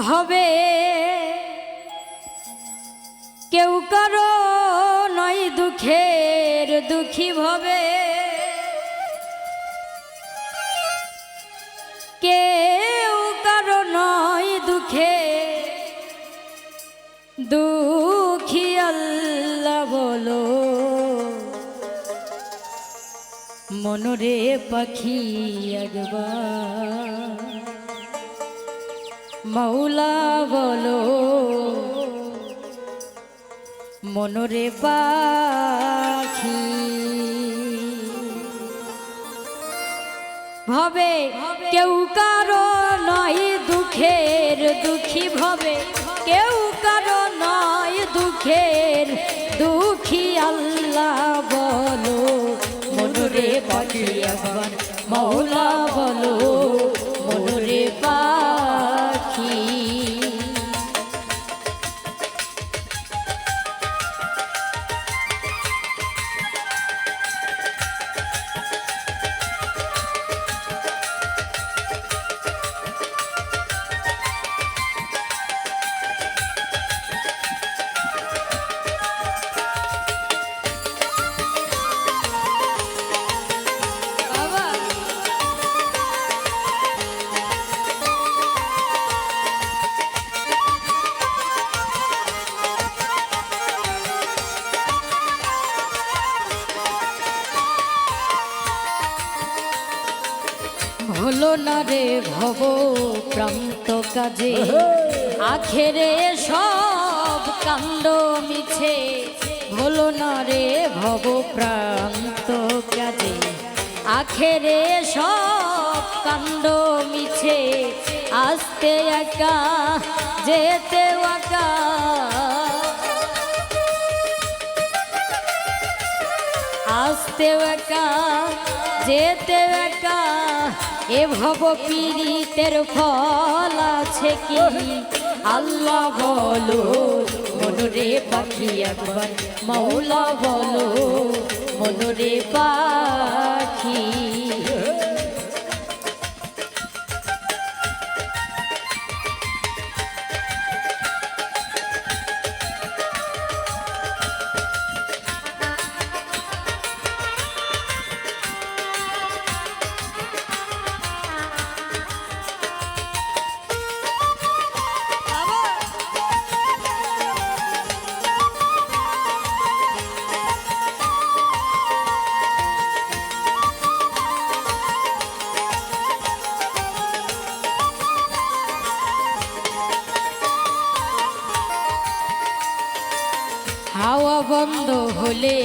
ভবে কেউ করো নয় দুঃখের দুঃখী ভবে। মনরে পাখি একবার। মৌলা বলো, মনরে পাখি। ভবে কেউ কারও নয় দুঃখের দুঃখী ভবে, কেউ কারও নয় দুঃখের পাখি একবার মৌলা বলো না রে ভব প্রান্ত কাজে আখেরে সব কাণ্ড মিছে হলো না রে ভব প্রান্ত কাজে। আখেরে সব কাণ্ড মিছে আসতে একা যেতে একা। আসতে একা যেতে একা এ ভব পীড়িতের ফল আছে কি? আল্লাহ বলো, মনরে পাখি একবার। মৌলা বলো, মনরে পাখি। হাওয়া বন্ধ হলে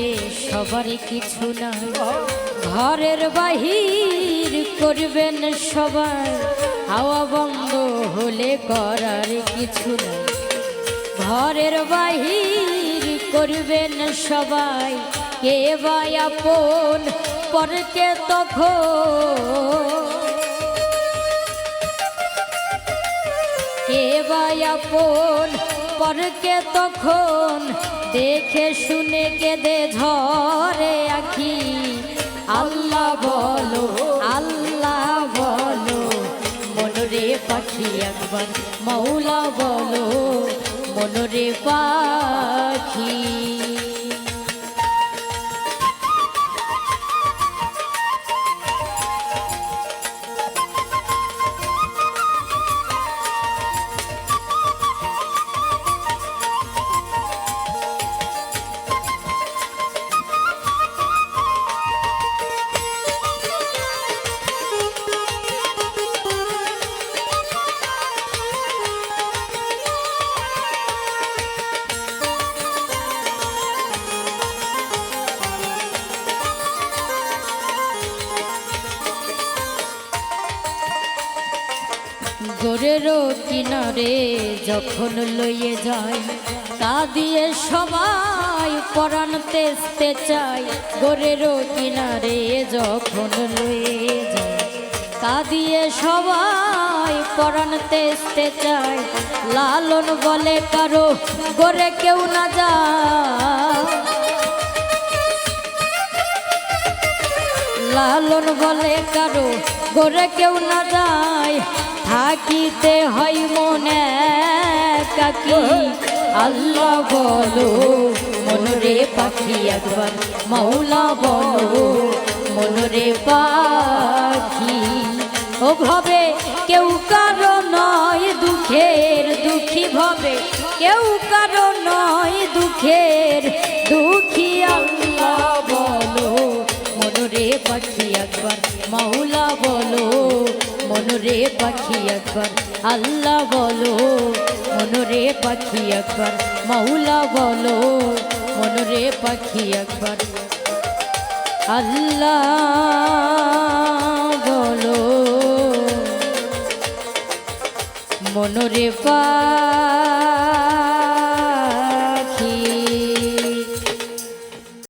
সবারই কিছু না ঘরের বাহির করবেন সবাই। হাওয়া বন্ধ হলে করার কিছু না ঘরের বাহির করবেন সবাই। কে বা আপন পরকে তখন? কে বা আপন পরকে তখন দেখে শুনে কেঁদে ঝরে আখি। আল্লাহ বলো আল্লাহ বলো, মনরে পাখি একবার, মৌলা বলো, মনরে পাখি। গোরেরও কিনারে যখন লইয়ে যায়, তা দিয়ে সবাই পরাণ তেসতে চায়। গোরেরও কিনারে যখন লইয়ে যায়, তা দিয়ে সবাই পরাণ তেসতে চায়। লালন বলে কারও গোরে কেউ না যায়। লালন বলে কারও গোরে কেউ না যায়। থাকিতে হয় মনে কাকি। আল্লাহ বলো, মনরে পাখি একবার মৌলা বলো, মনরে পাখি। ও ভাবে, কেউ কারও নয় দুঃখের দুঃখী ভাবে। কেউ কারও নয় দুঃখের মনরে পাখি একবার আল্লাহ বলো, মনরে পাখি একবার মাউলা বলো, মনরে পাখি একবার আল্লাহ বলো, মনরে পা